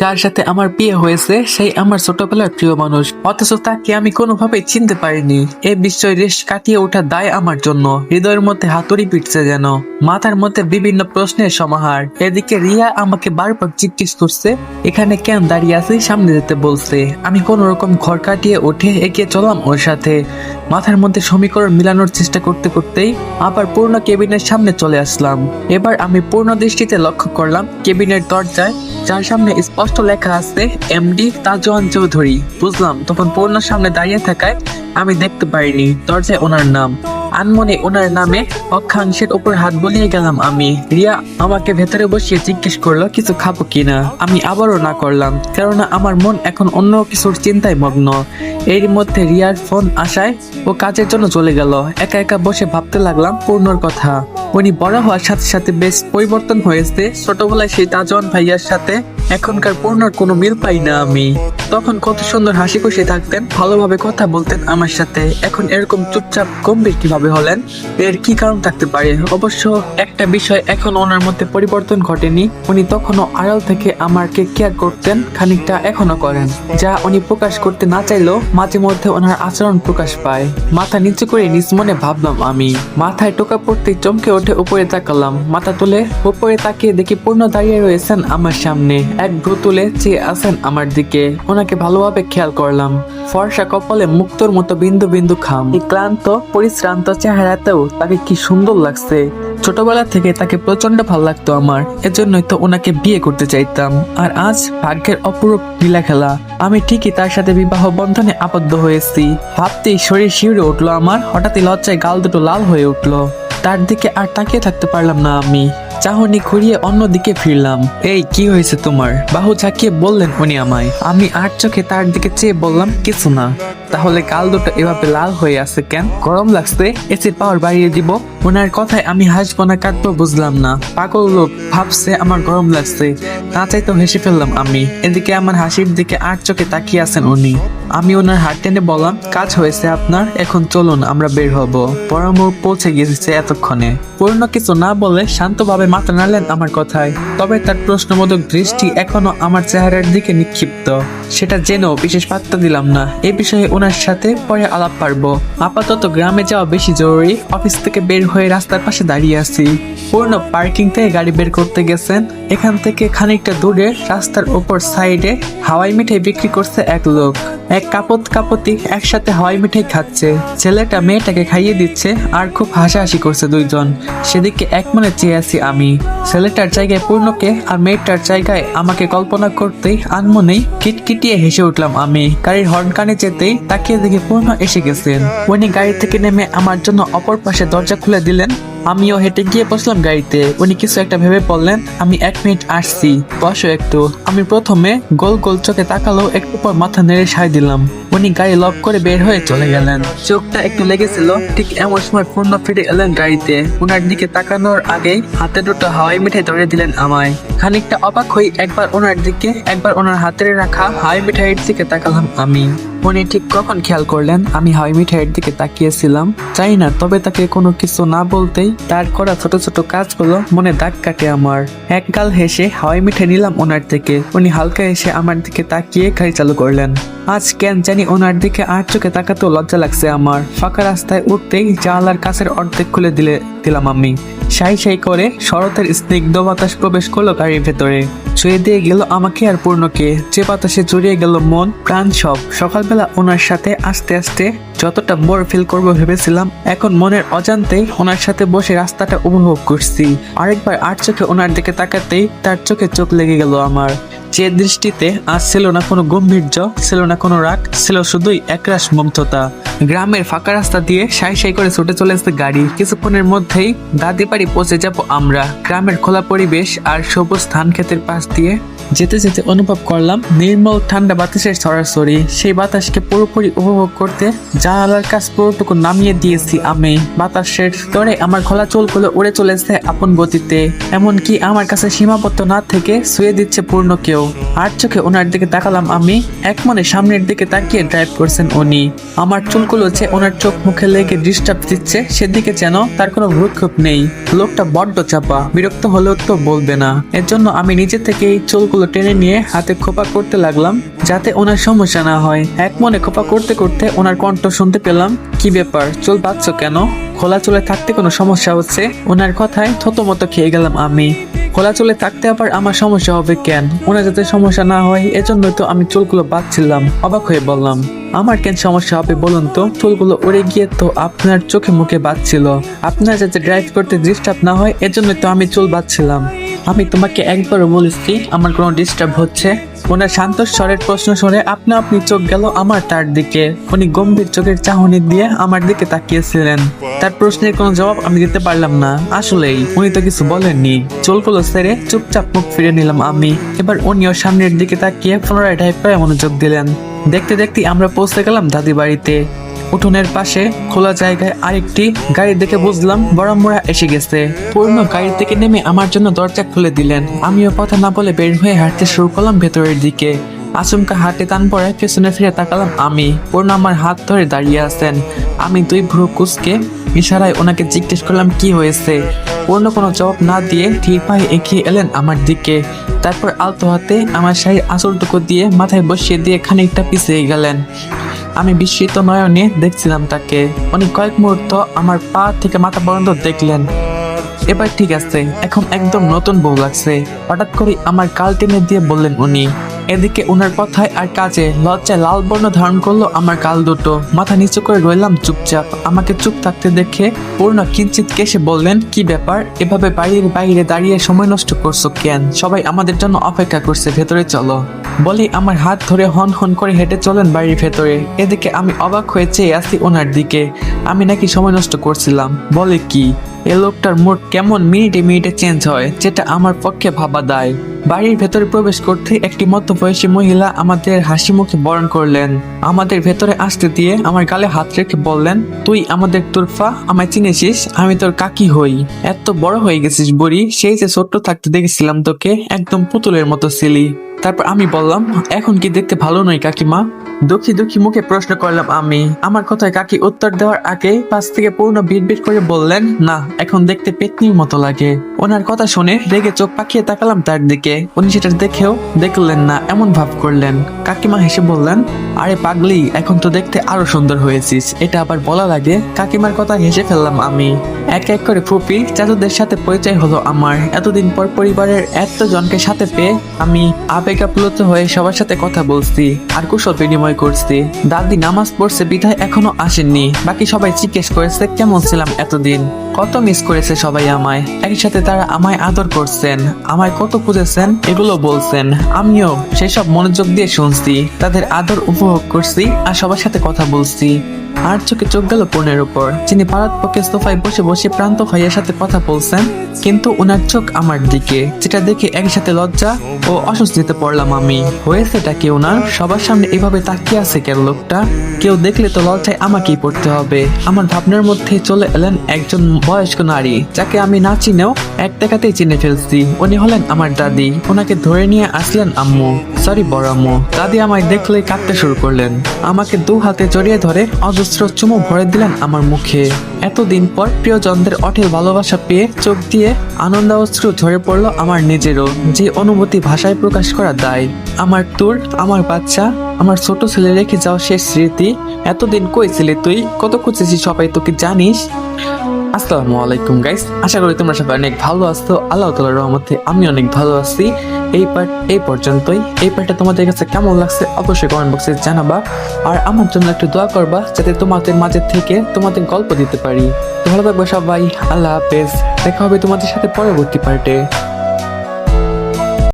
যার সাথে আমার বিয়ে হয়েছে, সেই আমার ছোটবেলার প্রিয় মানুষ। অথচ তাকে আমি কোনোভাবেই চিনতে পারিনি। এই বিষয় রেশ কাটিয়ে ওঠা দায় আমার জন্য। হৃদয়ের মধ্যে হাতুড়ি পিটছে যেন। মাথার মধ্যে বিভিন্ন প্রশ্নের সমাহার। এদিকে রিয়া আমাকে বারবার জিজ্ঞেস করছে, এখানে কেন দাঁড়িয়ে আছি সামনে যেতে বলছে। আমি কোন রকম ঘর কাটিয়ে উঠে এগিয়ে চললাম ওর সাথে। মাথার মধ্যে সমীকরণ মিলানোর চেষ্টা করতে করতেই আবার পূর্ণ কেবিনের সামনে চলে আসলাম। এবার আমি পূর্ণ দৃষ্টিতে লক্ষ্য করলাম কেবিনের দরজায়, যার সামনে স্পষ্ট লেখা আছে এমডি তাজওয়ান চৌধুরী। বুঝলাম, তখন পূর্ণ সামনে দাঁড়িয়ে থাকায় আমি দেখতে পারিনি, দরজায় ওনার নাম। আনমনে ওনার নামে অক্ষাংশের উপর হাত বলিয়ে গেলাম আমি। রিয়া আমাকে ভেতরে বসিয়ে জিজ্ঞেস করল, কিছু খাব কিনা আমি আবারও না করলাম, কেননা আমার মন এখন অন্য কিছুর চিন্তায় মগ্ন। এর মধ্যে রিয়ার ফোন আসায় ও কাজের জন্য চলে গেল। একা একা বসে ভাবতে লাগলাম পূর্ণর কথা। উনি বড় হওয়ার সাথে সাথে বেশ পরিবর্তন হয়েছে। ছোটবেলায় সেই তাজওয়ান ভাইয়ার সাথে এখনকার পূর্ণর কোনো মিল পাই না আমি। তখন কত সুন্দর হাসি খুশি থাকতেন, ভালোভাবে কথা বলতেন আমার সাথে। এখন এরকম চুপচাপ গম্ভীর কীভাবে হলেন? এর কি কারণ থাকতে পারে? অবশ্য একটা বিষয় এখন ওনার মধ্যে পরিবর্তন ঘটেনি। উনি তখনও আড়াল থেকে আমাকে কেয়ার করতেন, খানিকটা এখনও করেন, যা উনি প্রকাশ করতে না চাইলেও মাঝে মধ্যে ওনার আচরণ প্রকাশ পায়। মাথা নিচু করে নিজ মনে ভাবলাম আমি। মাথায় টোকা পড়তে চমকে ওঠে উপরে তাকালাম। মাথা তুলে উপরে তাকিয়ে দেখি পূর্ণ দাঁড়িয়ে রয়েছেন আমার সামনে। এক ভ্রু তুলে চেয়ে আছেন আমার দিকে। ওনাকে ভালোভাবে খেয়াল করলাম। ফর্সা কপালে মুক্তর মতো বিন্দু বিন্দু খাম। ক্লান্ত, পরিশ্রান্ত চেহারাতেও তাকে কি সুন্দর লাগছে। ছোটবেলা থেকে তাকে প্রচণ্ড ভালো লাগতো আমার। এজন্যই তো ওনাকে বিয়ে করতে চাইতাম। আর আজ ভাগ্যের অপরূপ লীলা খেলা। আমি ঠিকই তার সাথে বিবাহ বন্ধনে আবদ্ধ হয়েছি। ভাবতেই শরীর শিউরে উঠল আমার। হঠাৎই লজ্জায় গাল দুটো লাল হয়ে উঠল। তার দিকে আর তাকিয়ে থাকতে পারলাম না আমি। চাহনি ঘুরিয়ে অন্যদিকে ফিরলাম। এই, কি হয়েছে তোমার? বাহু ঝাঁকিয়ে বললেন উনি আমায়। আমি আর চোখে তার দিকে চেয়ে বললাম, কিছু না। তাহলে গাল দুটো এভাবে লাল হয়ে আছে কেন? গরম লাগছে, এসির পাওয়ার বাড়িয়ে দিব। ওনার কথায় আমি হাসবো না, কাঁদবো বুঝলাম না। পাগল লোক, ভাবছে আমার গরম লাগছে। তা চাইতেও হেসে ফেললাম আমি। এদিকে আমার হাসির দিকে আট চোখে তাকিয়ে আছেন উনি। আমি ওনার হাত টেনে বললাম, কাজ হয়েছে আপনার, এখন চলুন, আমরা বের হব। পরামর পৌঁছে গিয়েছে এতক্ষণে। পূর্ণ কিছু না বলে শান্তভাবে মাথা নাড়লেন আমার কথায়। তবে তার প্রশ্নবোধক দৃষ্টি এখনও আমার চেহারার দিকে নিক্ষিপ্ত। সেটা জেনেও বিশেষ পাত্তা দিলাম না। এ বিষয়ে ওনার সাথে পরে আলাপ পারব। আপাতত গ্রামে যাওয়া বেশি জরুরি। অফিস থেকে বের হয়ে রাস্তার পাশে দাঁড়িয়ে আছি। পূর্ণ পার্কিং থেকে গাড়ি বের করতে গেছেন। এখান থেকে খানিকটা দূরে রাস্তার ওপর সাইডে হাওয়াই মিঠাই বিক্রি করছে এক লোক। এক কাপত কাপতি একসাথে হাওয়াই মিঠাই খাচ্ছে। ছেলেটা মেয়েটাকে খাইয়ে দিচ্ছে আর খুব হাসাহাসি করছে দুইজন। সেদিকে এক মনে চেয়ে আছি আমি। ছেলেটার জায়গায় পূর্ণকে আর মেয়েটার জায়গায় আমাকে কল্পনা করতেই আনমনেই কিটকিটিয়ে হেসে উঠলাম আমি। গাড়ির হর্ন কানে যেতেই তাকিয়ে দেখে পূর্ণ এসে গেছেন উনি গাড়ি থেকে নেমে আমার জন্য অপর পাশে দরজা খুলে দিলেন। আমিও হেঁটে গিয়ে বসলাম গাড়িতে। উনি কিছু একটা ভেবে বললেন, আমি এক মিনিট আসছি, বসো একটু। আমি প্রথমে গোল গোল চোখে তাকালো, একটু পর মাথা নেড়ে সাই দিলাম। উনি গাড়ি লক করে বের হয়ে চলে গেলেন। চোখটা একটু লেগেছিল, ঠিক এমন সময় পূর্ণ ফিরে এলেন গাড়িতে। ওনার দিকে তাকানোর আগেই হাতে দুটো হাওয়াই মিঠাই ধরে দিলেন আমায়। খানিকটা অবাক হই একবার ওনার দিকে, একবার ওনার হাতের রাখা হাওয়াই মিঠাইয়ের দিকে তাকালাম আমি। উনি ঠিক কখন খেয়াল করলেন? আমি হাওয়াই মিঠাইয়ের দিকে তাকিয়েছিলাম। চাই না, তবে তাকে কোনো কিছু না বলতেই তার করা ছোট ছোট কাজগুলো মনে দাগ কাটে আমার। এক গাল হেসে হাওয়াই মিঠাই নিলাম ওনার থেকে উনি হালকা এসে আমার দিকে তাকিয়ে গাড়ি চালু করলেন। আজ কেন জানি ওনার দিকে আর চোখে তাকাতেও লজ্জা লাগছে আমার। ফাঁকা রাস্তায় উঠতেই জানালার কাছের অর্ধেক খুলে দিলে দিলাম আমি। সাই সাই করে শরতের স্নিগ্ধ বাতাস প্রবেশ করল গাড়ির ভেতরে। ছুঁয়ে দিয়ে গেল আমাকে আর পূর্ণকে। যে বাতাসে জড়িয়ে গেল মন, প্রাণ সব। সকালবেলা ওনার সাথে আস্তে আস্তে যতটা বোর ফিল করব ভেবেছিলাম, এখন মনের অজান্তেই ওনার সাথে বসে রাস্তাটা উপভোগ করছি। আরেকবার আর চোখে ওনার দিকে তাকাতেই তার চোখে চোখ লেগে গেল আমার। যে দৃষ্টিতে আজ ছিল না কোনো গম্ভীর্য, ছিল না কোনো রাগ, ছিল শুধুই একরাশ মুগ্ধতা। গ্রামের ফাঁকা রাস্তা দিয়ে সাই সাই করে ছুটে চলেছে গাড়ি। কিছুক্ষণের মধ্যেই দাদি বাড়ি পৌঁছে যাব আমরা। গ্রামের খোলা পরিবেশ আর সবুজ ধান ক্ষেতের পাশ দিয়ে যেতে যেতে অনুভব করলাম নির্মল ঠান্ডা বাতাসের সরাসরি। সেই বাতাসকে পুরোপুরি উপভোগ করতে জানালার কাজ পুরোটুকু নামিয়ে দিয়েছি আমি, বাতাসের স্তরে আমার খোলা চুলগুলো উড়ে চলেছে আপন গতিতে। এমনকি আমার কাছে সীমাবদ্ধ না থেকে শুয়ে দিচ্ছে পূর্ণ কেউ। আর চোখে ওনার দিকে তাকালাম আমি, এক মনে সামনের দিকে তাকিয়ে ড্রাইভ করছেন উনি। আমার চুলগুলো যে ওনার চোখ মুখে লেগে ডিস্টার্ব দিচ্ছে, সেদিকে যেন তার কোনো ভ্রুক্ষেপ নেই। লোকটা বড্ড চাপা, বিরক্ত হলেও তো বলবে না। এর জন্য আমি নিজে থেকে এই চুলগুলো টেনে নিয়ে হাতে খোপা করতে লাগলাম, যাতে ওনার সমস্যা না হয়। এক মনে খোপা করতে করতে ওনার কণ্ঠ শুনতে পেলাম, কি ব্যাপার? চুল বাঁচছ কেন? খোলা চুলে থাকতে কোনো সমস্যা হচ্ছে? ওনার কথায় থতমত খেয়ে গেলাম আমি। খোলা চুলে থাকতে আবার আমার সমস্যা হবে কেন? ওনার যাতে সমস্যা না হয় এজন্য তো আমি চুলগুলো বাঁধছিলাম। অবাক হয়ে বললাম, আমার কেন সমস্যা হবে বলুন তো? চুলগুলো উড়ে গিয়ে তো আপনার চোখে মুখে বাঁধছিল। আপনার যাতে ড্রাইভ করতে ডিস্টার্ব না হয় এজন্য তো আমি চুল বাঁধছিলাম। আমি তোমাকে একবারও বলেছি, আমার কোনো ডিস্টার্ব হচ্ছে। ওনার শান্ত স্বরের প্রশ্ন শুনে আপনা আপনি চোখ গেল আমার তার দিকে। উনি গম্ভীর চোখের চাহনি দিয়ে আমার দিকে তাকিয়েছিলেন। তার প্রশ্নের কোনো জবাব আমি দিতে পারলাম না। আসলেই, উনি তো কিছু বলেননি। চুলগুলো সেরে চুপচাপ মুখ ফিরে নিলাম আমি। এবার উনিও সামনের দিকে তাকিয়ে পুনরায় ঢাইপায় মনোযোগ দিলেন। দেখতে দেখতে আমরা পৌঁছে গেলাম দাদি বাড়িতে। উঠোনের পাশে খোলা জায়গায় আরেকটি গাড়ি দেখে বুঝলাম বড়মোড়া এসে গেছে। পূর্ণ গাড়ি থেকে নেমে আমার জন্য দরজা খুলে দিলেন। আমিও কথা না বলে বের হয়ে হাঁটতে শুরু করলাম ভেতরের দিকে। আচমকা হাতে টান পড়ে পেছনে ফিরে তাকালাম আমি। পূর্ণ আমার হাত ধরে দাঁড়িয়ে আছেন। আমি দুই ভ্রু কুচকে ইশারায় ওনাকে জিজ্ঞেস করলাম, কি হয়েছে? পূর্ণ কোনো জবাব না দিয়ে ধীর পায়ে এগিয়ে এলেন আমার দিকে। তারপর আলতো হাতে আমার শাড়ির আঁচলটুকু দিয়ে মাথায় বসিয়ে দিয়ে খানিকটা পিছিয়ে গেলেন। আমি বিস্মিত নয়নে দেখছিলাম তাকে। উনি কয়েক মুহূর্ত আমার পা থেকে মাথা পর্যন্ত দেখলেন। এবার ঠিক আছে, এখন একদম নতুন বউ লাগছে। হঠাৎ করে আমার কাল টেনে দিয়ে বললেন উনি এদিকে ওনার কথায় আর কাজে লজ্জায় লাল বর্ণ ধারণ করল আমার কাল দুটো। মাথা নিচু করে রইলাম চুপচাপ। আমাকে চুপ থাকতে দেখে পূর্ণ কিঞ্চিত কেসে বললেন, কি ব্যাপার? এভাবে বাড়ির বাইরে দাঁড়িয়ে সময় নষ্ট করছ কেন? সবাই আমাদের জন্য অপেক্ষা করছে, ভেতরে চলো। বলি আমার হাত ধরে হন হন করে হেঁটে চলেন বাড়ির ভেতরে। এদিকে আমি অবাক হয়ে চেয়ে আসি ওনার দিকে। আমি নাকি সময় নষ্ট করছিলাম। বলে কি, এ লোকটার মুড কেমন মিনিটে মিনিটে চেঞ্জ হয়, যেটা আমার পক্ষে ভাবা দায়। বাড়ির ভেতরে প্রবেশ করতে একটি মধ্যবয়সী মহিলা আমাদের হাসি মুখে বরণ করলেন। আমাদের ভেতরে আসতে দিয়ে আমার গালে হাত রেখে বললেন, তুই আমাদের তুরফা, আমায় চিনেছিস, আমি তোর কাকি হই। এত বড় হয়ে গেছিস বুড়ি, সেই যে ছোট্ট থাকতে দেখেছিলাম তোকে, একদম পুতুলের মতো ছিলি। তারপর আমি বললাম, এখন কি দেখতে ভালো নয় কাকিমা? দুঃখী দুঃখী মুখে প্রশ্ন করলাম আমি। আমার কথায় কাকি উত্তর দেওয়ার আগে পাশ থেকে পূর্ণ বিড়বিড় করে বললেন, না, এখন দেখতে পেতনির মতো লাগে। ওনার কথা শুনে রেগে চোখ পাকিয়ে তাকালাম তার দিকে। উনি সেটা দেখেও দেখলেন না এমন ভাব করলেন। কাকিমা হেসে বললেন, আরে পাগলি, এখন তো দেখতে আরও সুন্দর হয়েছিস। এটা আবার বলা লাগে কাকিমার কথা হেসে ফেললাম আমি। এক এক করে ফুপি, চাচুদের সাথে পরিচয় হলো আমার। এতদিন পর পরিবারের এত জনকে সাথে পেয়ে আমি আবেগাপ্লুত হয়ে সবার সাথে কথা বলছি আর কুশল বিনিময় করছি। দাদি নামাজ পড়ছে, বিধায় এখনও আসেননি। বাকি সবাই জিজ্ঞেস করেছে, কেমন ছিলাম এতদিন? কত মিস করেছে সবাই আমায়? একসাথে তারা আমায় আদর করছেন, আমায় কত খুঁজেছেন, এগুলো বলছেন। আমিও সেসব মনোযোগ দিয়ে শুনছি। তাদের আদর উপভোগ করছি আর সবার সাথে কথা বলছি। আর চোখে চোখ গেল পূর্ণের উপর। যিনি পাড়াত পক্ষে সোফায় বসে বসে প্রান্ত ভাইয়ের সাথে কথা বলছেন, কিন্তু ওনার চোখ আমার দিকে, যেটা দেখে একসাথে লজ্জা ও অস্বস্তিতে পড়লাম আমি। হয়েছেটা কি ওনার সবার সামনে এভাবে তাকিয়ে আছে কেন লোকটা? কেউ দেখলে তো লজ্জায় আমাকেই পড়তে হবে। আমার ভাবনার মধ্যে চলে এলেন একজন বয়স্ক নারী, যাকে আমি না চিনেও এক দেখাতেই চিনে ফেলছি। উনি হলেন আমার দাদি। ওনাকে ধরে নিয়ে আসলেন আম্মু। সরি বড় আম্মু। দাদি আমায় দেখলেই কাঁদতে শুরু করলেন। আমাকে দু হাতে জড়িয়ে ধরে অজস্র চুমু ভরে দিলেন আমার মুখে। এতদিন পর প্রিয়জনদের অঢেল ভালোবাসা পেয়ে চোখ দিয়ে আনন্দ অশ্রু ঝরে পড়ল আমার নিজেরও, যে অনুভূতি ভাষায় প্রকাশ করা দায়। আমার তোর, আমার বাচ্চা, আমার ছোট ছেলে রেখে যাওয়া শেষ স্মৃতি। এতদিন কই ছিলি তুই? কত খুঁজেছি সবাই তোকে জানিস? আসসালামু আলাইকুম গাইস আশা করি তোমরা সবাই অনেক ভালো আছো। আল্লাহ তালার রহমতে আমি অনেক ভালো আছি। এই পার্ট এই পর্যন্তই। এই পার্টটা তোমাদের কাছে কেমন লাগছে অবশ্যই কমেন্ট বক্সে জানাবা। আর আমার জন্য একটু দোয়া করবা যাতে তোমাদের মাঝে থেকে তোমাদের গল্প দিতে পারি। ভালো থাকবে সবাই। আল্লাহ হাফেজ। দেখা হবে তোমাদের সাথে পরবর্তী পার্টে।